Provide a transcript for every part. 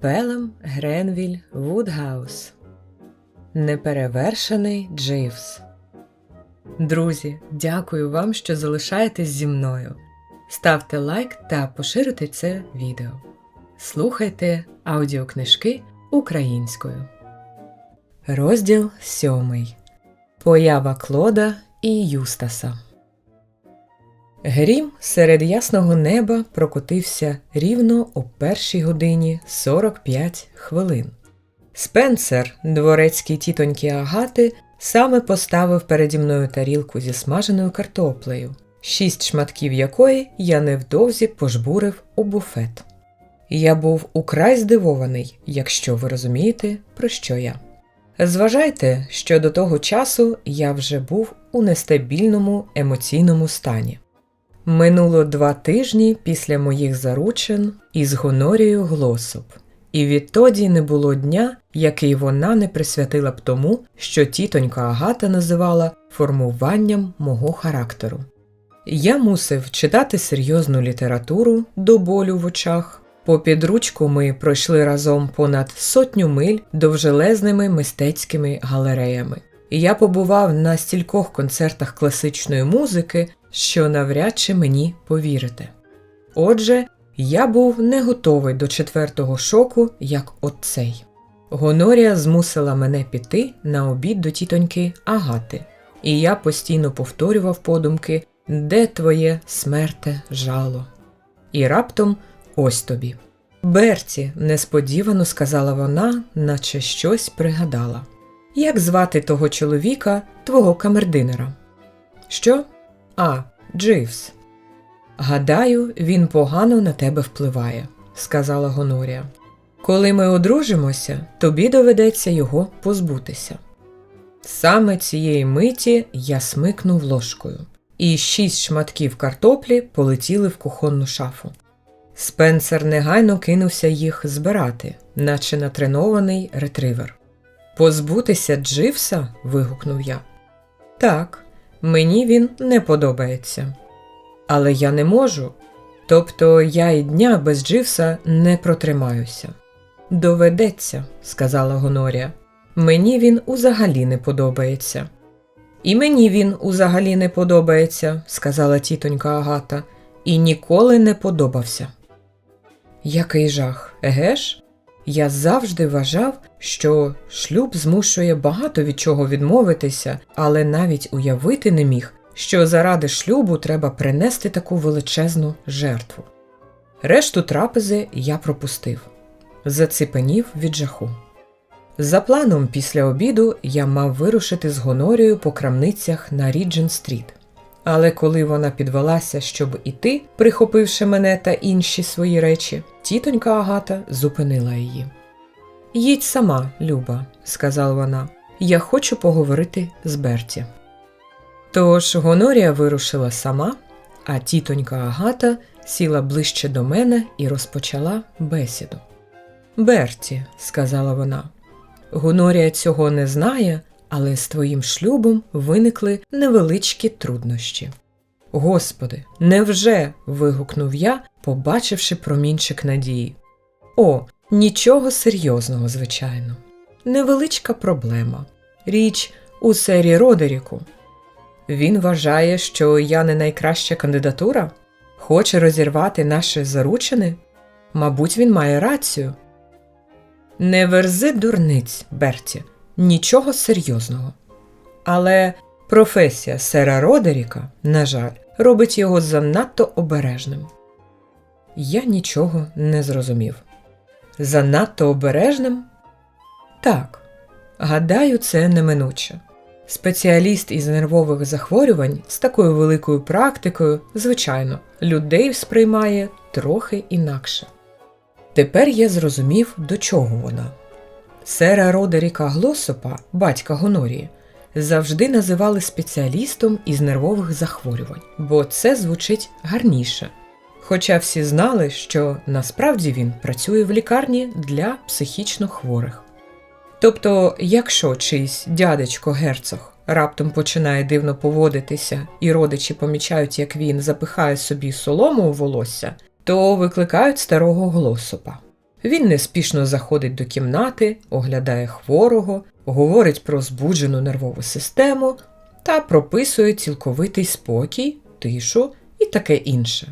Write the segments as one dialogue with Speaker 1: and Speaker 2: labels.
Speaker 1: Пелем Гренвіль Вудгаус. Неперевершений Дживс. Друзі, дякую вам, що залишаєтесь зі мною. Ставте лайк та поширюйте це відео. Слухайте аудіокнижки українською. Розділ сьомий. Поява Клода і Юстаса. Грім серед ясного неба прокотився рівно о першій годині 45 хвилин. Спенсер, дворецький тітоньки Агати, саме поставив переді мною тарілку зі смаженою картоплею, шість шматків якої я невдовзі пожбурив у буфет. Я був украй здивований, якщо ви розумієте, про що я. Зважайте, що до того часу я вже був у нестабільному емоційному стані. Минуло два тижні після моїх заручин із Гонорією Глосоп, і відтоді не було дня, який вона не присвятила б тому, що тітонька Агата називала формуванням мого характеру. Я мусив читати серйозну літературу до болю в очах. По підручку ми пройшли разом понад сотню миль довжелезними мистецькими галереями. І я побував на стількох концертах класичної музики, що навряд чи мені повірите. Отже, я був не готовий до четвертого шоку, як оцей. Гонорія змусила мене піти на обід до тітоньки Агати, і я постійно повторював подумки, де твоє смерте жало. І раптом ось тобі. Берті, несподівано сказала вона, наче щось пригадала. Як звати того чоловіка, твого камердинера? Що? А, Дживс. Гадаю, він погано на тебе впливає, сказала Гонорія. Коли ми одружимося, тобі доведеться його позбутися. Саме цієї миті я смикнув ложкою, і шість шматків картоплі полетіли в кухонну шафу. Спенсер негайно кинувся їх збирати, наче натренований ретривер. Позбутися Дживса? вигукнув я. Так, мені він не подобається. Але я не можу. Тобто я і дня без Дживса не протримаюся. Доведеться, сказала Гонорія. Мені він узагалі не подобається. І мені він узагалі не подобається, сказала тітонька Агата, і ніколи не подобався. Який жах, еге ж? Я завжди вважав, що шлюб змушує багато від чого відмовитися, але навіть уявити не міг, що заради шлюбу треба принести таку величезну жертву. Решту трапези я пропустив, заціпенів від жаху. За планом після обіду я мав вирушити з Гонорією по крамницях на Ріджен Стріт. Але коли вона підвелася, щоб іти, прихопивши мене та інші свої речі, тітонька Агата зупинила її. Їдь сама, Люба, сказала вона, я хочу поговорити з Берті. Тож Гонорія вирушила сама, а тітонька Агата сіла ближче до мене і розпочала бесіду. Берті, сказала вона, Гонорія цього не знає, але з твоїм шлюбом виникли невеличкі труднощі. Господи, невже? вигукнув я, побачивши промінчик надії. О, нічого серйозного, звичайно. Невеличка проблема. Річ у сері Родеріку. Він вважає, що я не найкраща кандидатура, хоче розірвати наше заручини. Мабуть, він має рацію. Не верзи дурниць, Берті, нічого серйозного. Але професія сера Родеріка, на жаль, робить його занадто обережним. Я нічого не зрозумів. Занадто обережним? Так, гадаю, це неминуче. Спеціаліст із нервових захворювань з такою великою практикою, звичайно, людей сприймає трохи інакше. Тепер я зрозумів, до чого вона. Сера Родеріка Глосопа, батька Гонорії, завжди називали спеціалістом із нервових захворювань, бо це звучить гарніше. Хоча всі знали, що насправді він працює в лікарні для психічно хворих. Тобто, якщо чийсь дядечко герцог раптом починає дивно поводитися, і родичі помічають, як він запихає собі солому у волосся, то викликають старого глосопа. Він неспішно заходить до кімнати, оглядає хворого, говорить про збуджену нервову систему та прописує цілковитий спокій, тишу і таке інше.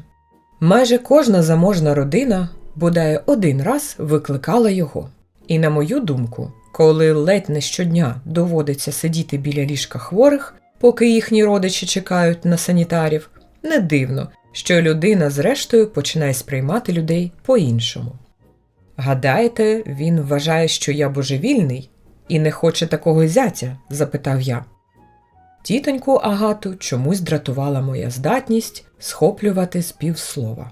Speaker 1: Майже кожна заможна родина бодай один раз викликала його. І на мою думку, коли ледь не щодня доводиться сидіти біля ліжка хворих, поки їхні родичі чекають на санітарів, не дивно, що людина зрештою починає сприймати людей по-іншому. Гадаєте, він вважає, що я божевільний і не хоче такого зятя? запитав я. Тітоньку Агату чомусь дратувала моя здатність схоплювати з півслова.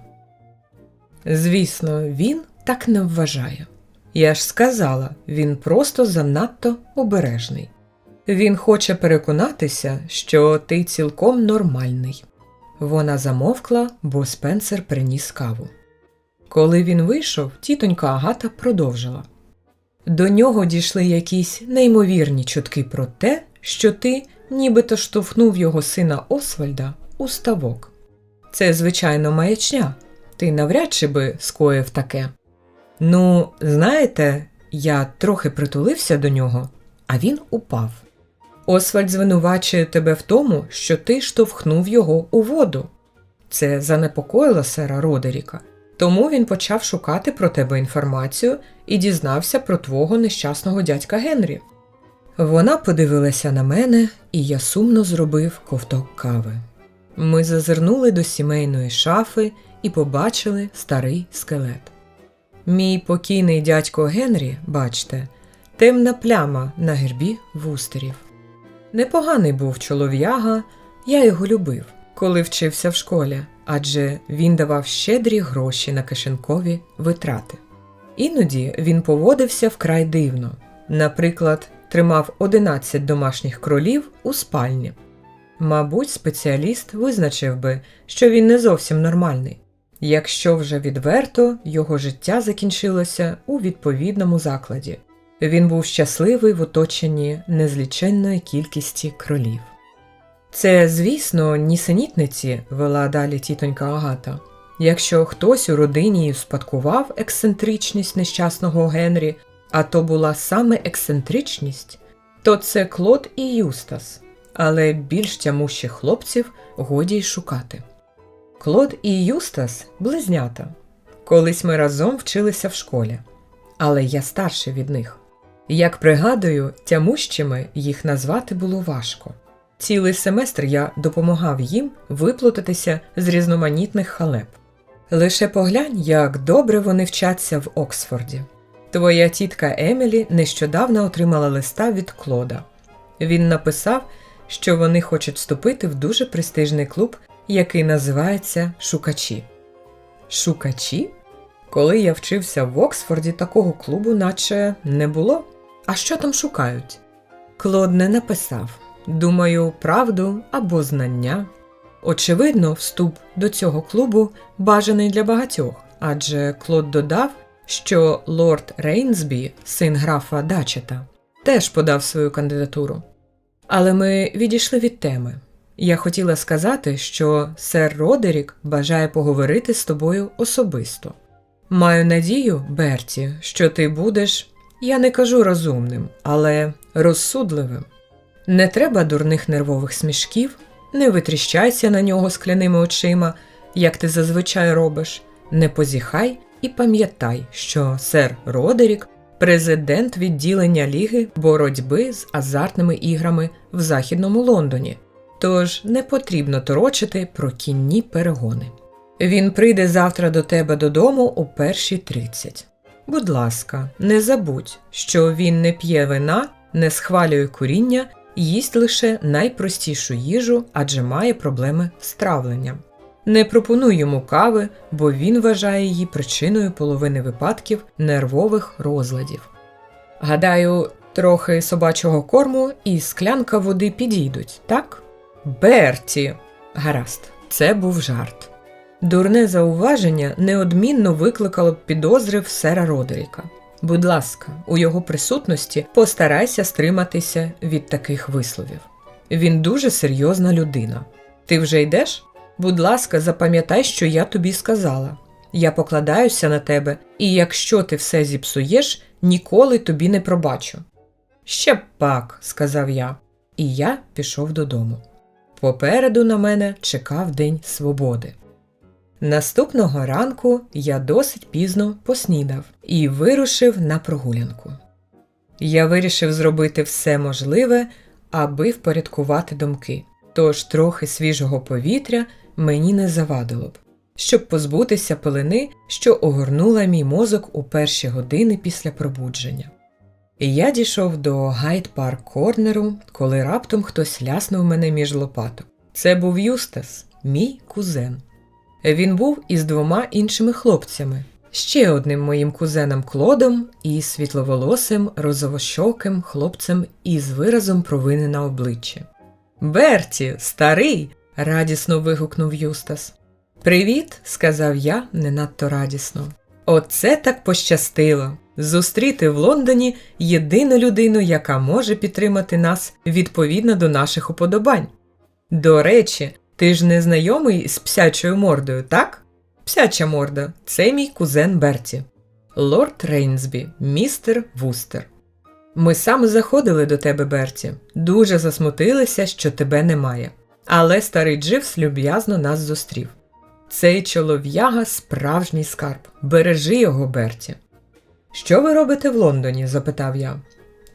Speaker 1: Звісно, він так не вважає. Я ж сказала, він просто занадто обережний. Він хоче переконатися, що ти цілком нормальний. Вона замовкла, бо Спенсер приніс каву. Коли він вийшов, тітонька Агата продовжила. До нього дійшли якісь неймовірні чутки про те, що ти нібито штовхнув його сина Освальда у ставок. Це, звичайно, маячня. Ти навряд чи би скоїв таке. Ну, знаєте, я трохи притулився до нього, а він упав. Освальд звинувачує тебе в тому, що ти штовхнув його у воду. Це занепокоїло сера Родеріка, тому він почав шукати про тебе інформацію і дізнався про твого нещасного дядька Генрі. Вона подивилася на мене, і я сумно зробив ковток кави. Ми зазирнули до сімейної шафи і побачили старий скелет. Мій покійний дядько Генрі, бачте, темна пляма на гербі вустерів. Непоганий був чолов'яга, я його любив, коли вчився в школі, адже він давав щедрі гроші на кишенькові витрати. Іноді він поводився вкрай дивно, наприклад, тримав 11 домашніх кролів у спальні. Мабуть, спеціаліст визначив би, що він не зовсім нормальний. Якщо вже відверто, його життя закінчилося у відповідному закладі. Він був щасливий в оточенні незліченної кількості кролів. Це, звісно, нісенітниці, вела далі тітонька Агата. Якщо хтось у родині успадкував ексцентричність нещасного Генрі, а то була саме ексцентричність, то це Клод і Юстас, але більш тямущих хлопців годі й шукати. Клод і Юстас близнята. Колись ми разом вчилися в школі, але я старший від них. Як пригадую, тямущими їх назвати було важко. Цілий семестр я допомагав їм виплутатися з різноманітних халеп. Лише поглянь, як добре вони вчаться в Оксфорді. Твоя тітка Емілі нещодавно отримала листа від Клода. Він написав, що вони хочуть вступити в дуже престижний клуб, який називається Шукачі. Шукачі? Коли я вчився в Оксфорді, такого клубу наче не було. А що там шукають? Клод не написав. Думаю, правду або знання. Очевидно, вступ до цього клубу бажаний для багатьох, адже Клод додав, що лорд Рейнсбі, син графа Дачета, теж подав свою кандидатуру. Але ми відійшли від теми. Я хотіла сказати, що сер Родерік бажає поговорити з тобою особисто. Маю надію, Берті, що ти будеш, я не кажу розумним, але розсудливим. Не треба дурних нервових смішків, не витріщайся на нього скляними очима, як ти зазвичай робиш, не позіхай і пам'ятай, що сер Родерік президент відділення Ліги боротьби з азартними іграми в Західному Лондоні, тож не потрібно торочити про кінні перегони. Він прийде завтра до тебе додому у перші тридцять. Будь ласка, не забудь, що він не п'є вина, не схвалює куріння, їсть лише найпростішу їжу, адже має проблеми з травленням. Не пропонуй йому кави, бо він вважає її причиною половини випадків нервових розладів. Гадаю, трохи собачого корму і склянка води підійдуть, так? Берті. Гаразд, це був жарт. Дурне зауваження неодмінно викликало підозри в сера Родеріка. Будь ласка, у його присутності постарайся стриматися від таких висловів. Він дуже серйозна людина. Ти вже йдеш? Будь ласка, запам'ятай, що я тобі сказала. Я покладаюся на тебе, і якщо ти все зіпсуєш, ніколи тобі не пробачу. Ще пак, сказав я, і я пішов додому. Попереду на мене чекав День свободи. Наступного ранку я досить пізно поснідав і вирушив на прогулянку. Я вирішив зробити все можливе, аби впорядкувати думки, тож трохи свіжого повітря мені не завадило б, щоб позбутися пилини, що огорнула мій мозок у перші години після пробудження. Я дійшов до Гайд Парк Корнеру, коли раптом хтось ляснув мене між лопаток. Це був Юстас, мій кузен. Він був із двома іншими хлопцями, ще одним моїм кузеном Клодом і світловолосим розовощоким хлопцем із виразом провини на обличчі. Берті, старий. радісно вигукнув Юстас. Привіт, сказав я не надто радісно. Оце так пощастило зустріти в Лондоні єдину людину, яка може підтримати нас відповідно до наших уподобань. До речі, ти ж не знайомий з псячою мордою, так? Псяча морда це мій кузен Берті, лорд Рейнсбі, містер Вустер. Ми саме заходили до тебе, Берті, дуже засмутилися, що тебе немає. Але старий Дживс люб'язно нас зустрів. Цей чолов'яга справжній скарб. Бережи його, Берті. Що ви робите в Лондоні? запитав я.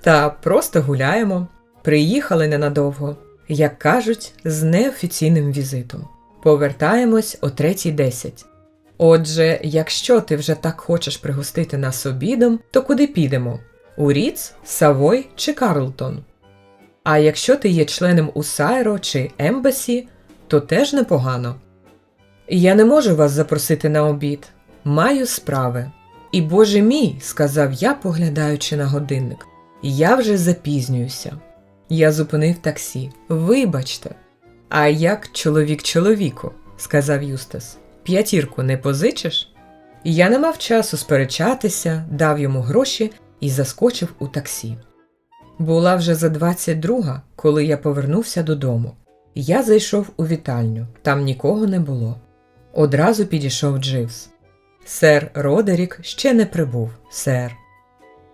Speaker 1: Та просто гуляємо. Приїхали ненадовго, як кажуть, з неофіційним візитом. Повертаємось о 3.10. Отже, якщо ти вже так хочеш пригостити нас обідом, то куди підемо? У Ріц, Савой чи Карлтон? А якщо ти є членом Усайро чи Ембасі, то теж непогано. Я не можу вас запросити на обід. Маю справи. І боже мій, сказав я, поглядаючи на годинник, я вже запізнююся. Я зупинив таксі. Вибачте. А як чоловік чоловіку, сказав Юстас. П'ятірку не позичиш? Я не мав часу сперечатися, дав йому гроші і заскочив у таксі. Була вже за 22, коли я повернувся додому. Я зайшов у вітальню, там нікого не було. Одразу підійшов Дживс. Сер Родерік ще не прибув, сер.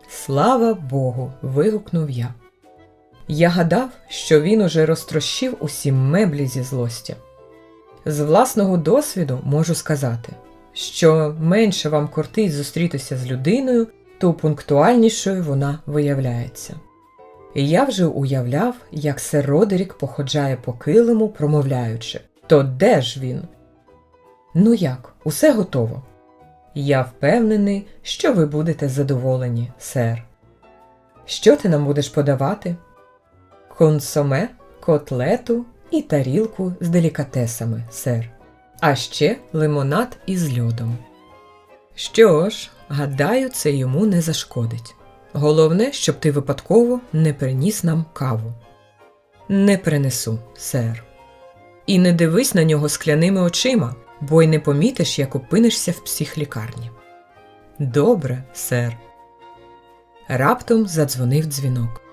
Speaker 1: Слава Богу. вигукнув я. Я гадав, що він уже розтрощив усі меблі зі злості. З власного досвіду можу сказати, що менше вам кортить зустрітися з людиною, то пунктуальнішою вона виявляється. І я вже уявляв, як сер Родерік походжає по килиму, промовляючи То де ж він? Ну як, усе готово. Я впевнений, що ви будете задоволені, сер. Що ти нам будеш подавати? Консоме, котлету і тарілку з делікатесами, сер, а ще лимонад із льодом. Що ж, гадаю, це йому не зашкодить. Головне, щоб ти випадково не приніс нам каву. Не принесу, сер. І не дивись на нього скляними очима, бо й не помітиш, як опинишся в психлікарні. Добре, сер. Раптом задзвонив дзвінок.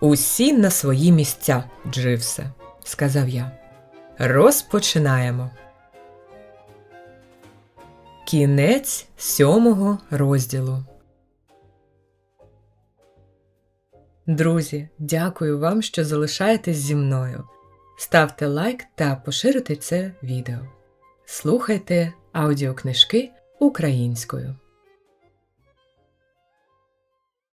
Speaker 1: Усі на свої місця, Дживсе, сказав я. Розпочинаємо. Кінець сьомого розділу. Друзі, дякую вам, що залишаєтесь зі мною. Ставте лайк та поширюйте це відео. Слухайте аудіокнижки українською.